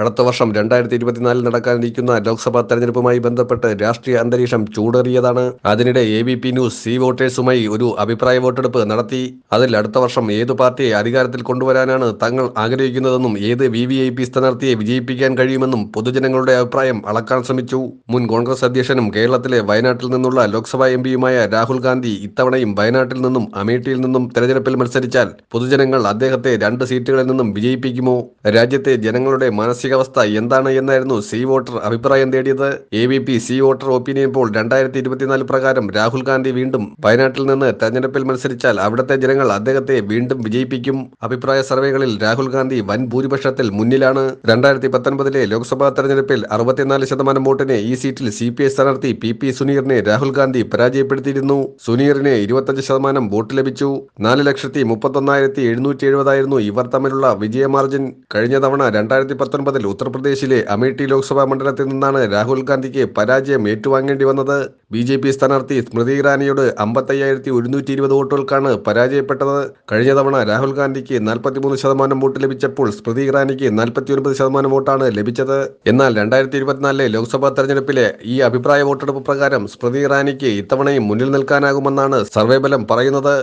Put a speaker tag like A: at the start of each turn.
A: അടുത്ത വർഷം രണ്ടായിരത്തി ഇരുപത്തിനാലിൽ നടക്കാനിരിക്കുന്ന ലോക്സഭാ തെരഞ്ഞെടുപ്പുമായി ബന്ധപ്പെട്ട് രാഷ്ട്രീയ അന്തരീക്ഷം ചൂടേറിയതാണ് അതിനിടെ A B P news C വോട്ടേഴ്സുമായി ഒരു അഭിപ്രായ വോട്ടെടുപ്പ് നടത്തി അതിൽ അടുത്ത വർഷം ഏത് പാർട്ടിയെ അധികാരത്തിൽ കൊണ്ടുവരാനാണ് തങ്ങൾ ആഗ്രഹിക്കുന്നതെന്നും ഏത് വി വി ഐ പി സ്ഥാനാർത്ഥിയെ വിജയിപ്പിക്കാൻ കഴിയുമെന്നും പൊതുജനങ്ങളുടെ അഭിപ്രായം അളക്കാൻ ശ്രമിച്ചു മുൻ കോൺഗ്രസ് അധ്യക്ഷനും കേരളത്തിലെ വയനാട്ടിൽ നിന്നുള്ള ലോക്സഭാ എം പിയുമായ രാഹുൽ ഗാന്ധി ഇത്തവണയും വയനാട്ടിൽ നിന്നും അമേഠിയിൽ നിന്നും തെരഞ്ഞെടുപ്പിൽ മത്സരിച്ചാൽ പൊതുജനങ്ങൾ അദ്ദേഹത്തെ രണ്ട് സീറ്റുകളിൽ നിന്നും വിജയിപ്പിക്കുമോ രാജ്യത്തെ ജനങ്ങളുടെ മനസ്സിൽ മാനസികാവസ്ഥ എന്താണ് എന്നായിരുന്നു സി വോട്ടർ അഭിപ്രായം തേടിയത് A B P C voter opinion poll രണ്ടായിരത്തി ഇരുപത്തിനാല് പ്രകാരം രാഹുൽ ഗാന്ധി വീണ്ടും വയനാട്ടിൽ നിന്ന് തെരഞ്ഞെടുപ്പിൽ മത്സരിച്ചാൽ അവിടുത്തെ ജനങ്ങൾ അദ്ദേഹത്തെ വീണ്ടും വിജയിപ്പിക്കും അഭിപ്രായ സർവേകളിൽ രാഹുൽ ഗാന്ധി വൻ ഭൂരിപക്ഷത്തിൽ മുന്നിലാണ് രണ്ടായിരത്തി പത്തൊൻപതിലെ ലോക്സഭാ തെരഞ്ഞെടുപ്പിൽ അറുപത്തിനാല് ശതമാനം വോട്ടിന് ഈ സീറ്റിൽ സി പി ഐ സ്ഥാനാർത്ഥി പി പി സുനീറിനെ രാഹുൽ ഗാന്ധി പരാജയപ്പെടുത്തിയിരുന്നു സുനീറിന് ഇരുപത്തഞ്ച് ശതമാനം വോട്ട് ലഭിച്ചു നാല് ലക്ഷത്തി മുപ്പത്തൊന്നായിരത്തി എഴുന്നൂറ്റി എഴുപതായിരുന്നു ഇവർ തമ്മിലുള്ള വിജയ മാർജിൻ കഴിഞ്ഞ തവണ രണ്ടായിരത്തി പത്തൊൻപത് മുതൽ ഉത്തർപ്രദേശിലെ അമേഠി ലോക്സഭാ മണ്ഡലത്തിൽ നിന്നാണ് രാഹുൽ ഗാന്ധിക്ക് പരാജയം ഏറ്റുവാങ്ങേണ്ടി വന്നത് ബി ജെ പി സ്ഥാനാർത്ഥി സ്മൃതി ഇറാനിയോട് അമ്പത്തയ്യായിരത്തി ഒരുന്നൂറ്റി ഇരുപത് വോട്ടുകൾക്കാണ് പരാജയപ്പെട്ടത് കഴിഞ്ഞ തവണ രാഹുൽ ഗാന്ധിക്ക് നാൽപ്പത്തിമൂന്ന് ശതമാനം വോട്ട് ലഭിച്ചപ്പോൾ സ്മൃതി ഇറാനിക്ക് നാൽപ്പത്തിയൊൻപത് ശതമാനം വോട്ടാണ് ലഭിച്ചത് എന്നാൽ രണ്ടായിരത്തി ഇരുപത്തിനാലിലെ ലോക്സഭാ തെരഞ്ഞെടുപ്പിലെ ഈ അഭിപ്രായ വോട്ടെടുപ്പ് പ്രകാരം സ്മൃതി ഇറാനിക്ക് ഇത്തവണയും മുന്നിൽ നിൽക്കാനാകുമെന്നാണ് ബലം പറയുന്നത്